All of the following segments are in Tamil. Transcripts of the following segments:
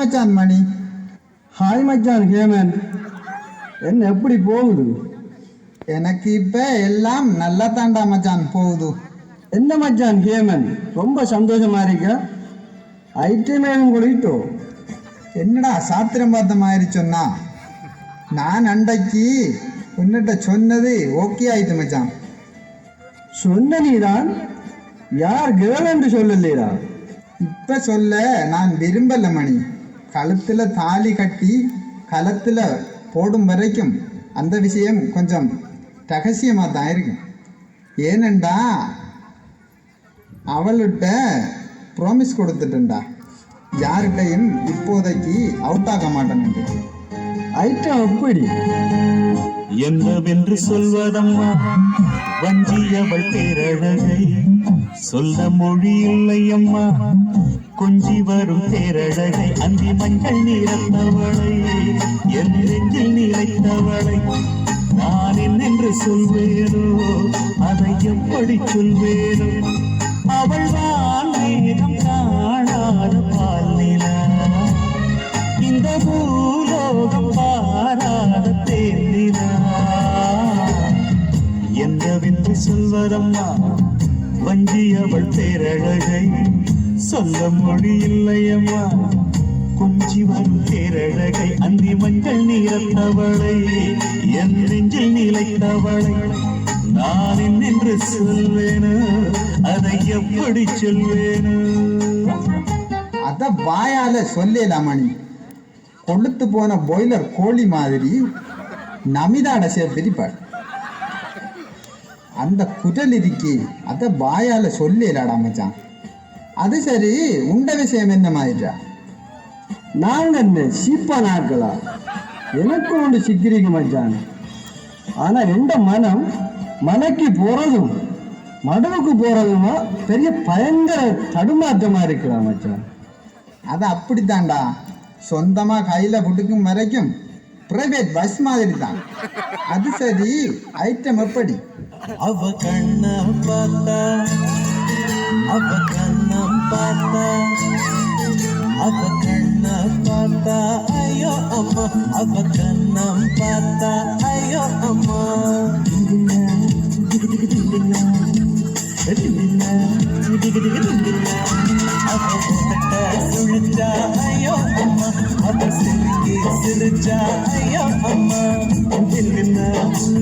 மச்சான் மணி. ஹாய் மச்சான் ஹேமன். என்ன எப்படி போகுது? எனக்கு இப்ப எல்லாம் நல்லா தாண்டா மச்சான் போகுது. என்ன மச்சான் ஹேமன்? ரொம்ப சந்தோஷமா இருக்க? ஐட்டமேலும் கொடுத்தோ என்னடா சாத்திரம் பார்த்த மாதிரி சொன்னா? நான் அண்டைக்கு உன்னிட்ட சொன்னது ஓகே ஆயிட்டு மச்சான். சொன்ன நீதான்? யார் கேர்ள் என்று சொல்லலையா? இப்ப சொல்ல நான் விரும்பல மணி. கழுத்துல தாலி கட்டி களத்துல போடும் வரைக்கும் அந்த விஷயம் கொஞ்சம் ரகசியமா தான் இருக்கும். ஏனண்டா அவள்கிட்ட ப்ராமிஸ் கொடுத்துட்டேன்டா. யார்கிட்டையும் இப்போதைக்கு அவுட் ஆக மாட்டேன்னு ஐட்டம் எப்படி என்னவென்று சொல்வதம்மா? வஞ்சியவள் பேரழகை. சொல்ல மொழி இல்லை அம்மா கொஞ்சி வரும் பேரழகை அந்தி மஞ்சள் நிறந்தவளை என் நெஞ்சில் நிறைந்தவளை நான் என்னென்று சொல்வேனோ? அதை எப்படி சொல்வேனோ? அவள் வான்மேகம் காணாத பால் நிலா. இந்த பூலோகம் பாராத தேர்ந்தினா என்னவென்று சொல்வதம்மா? வஞ்சியவள் பேரழகை சொல்ல மொழி இல்லையம்மா கொஞ்சி வரும் பேரழகை அந்தி மஞ்சள் நீரத்தவளை என் நெஞ்சில் நிலைத்தவளை. நான் என்னென்று சொல்வேனோ அதை எப்படி சொல்வேனோ? அத வாயால சொல்லலாம் மணி கொளுத்து போன பாய்லர் கோழி மாதிரி நமிதாட சேர்த்திருப்பாள் அந்த குரல் இருக்கி அத வாயால சொல்லலாடா மச்சான். அது சரி உண்ட விஷயம் என்ன மாதிரிடா நாங்க என்ன சீப்பா நாட்களா எனக்கும் ஒன்று சிக்கிரிக்கு மச்சான். ஆனா ரெண்ட மனம் மலைக்கு போறதும் மடவுக்கு போறதுமா பெரிய பயங்கர தடுமாற்றமா இருக்கிறா மச்சான். அது அப்படித்தான்டா. சொந்தமா கையில புட்டுக்கும் வரைக்கும் பிரைவேட் பஸ் மாதிரி தான் அது சரி ஐட்டம் எப்படி? அவ கண்ண பார்த்தா அவ கண்ணம் பார்த்தா அவ கண்ண பார்த்தா ஐயோ அம்மா. அவ கண்ணம் பார்த்தா ஐயோ அம்மா. அவ முகட்ட சுழிச்சா ஐயோ அம்மா. அவ சிரிக்கி சிரிச்சா ஐயோ அம்மா.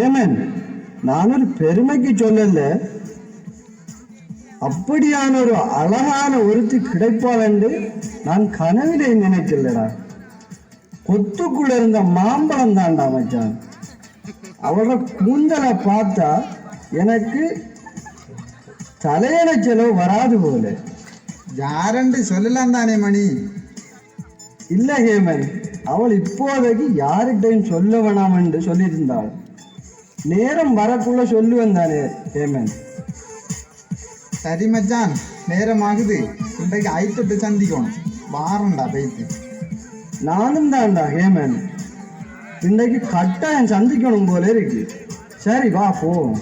ஹேமன் நான் ஒரு பெருமைக்கு சொல்லல. அப்படியான ஒரு அழகான ஒருத்தி கிடைப்பாள் என்று நான் கனவிலே நினைக்கலடா. கொத்துக்குள்ள இருந்த மாம்பழம் தான்டா மச்சான். அவளோட கூந்தலை பார்த்தா எனக்கு தலையணை செலவு வராது போல. யாரண்டு சொல்லலாம் தானே மணி? இல்ல ஹேமன் அவள் இப்போதைக்கு யார்கிட்டையும் சொல்ல வேணாம் என்று சொல்லியிருந்தாள். நேரம் வரக்குள்ள சொல்லுவேன் தானே ஹேமன். சரி மச்சான் நேரமாகுது. இன்றைக்கு ஐட்டத்தை சந்திக்கணும். வாரண்டா போயிட்டு நானும் தான்டா ஹேமன். இன்றைக்கு கட்டாயம் சந்திக்கணும் போல இருக்கு. சரி வா போவோம்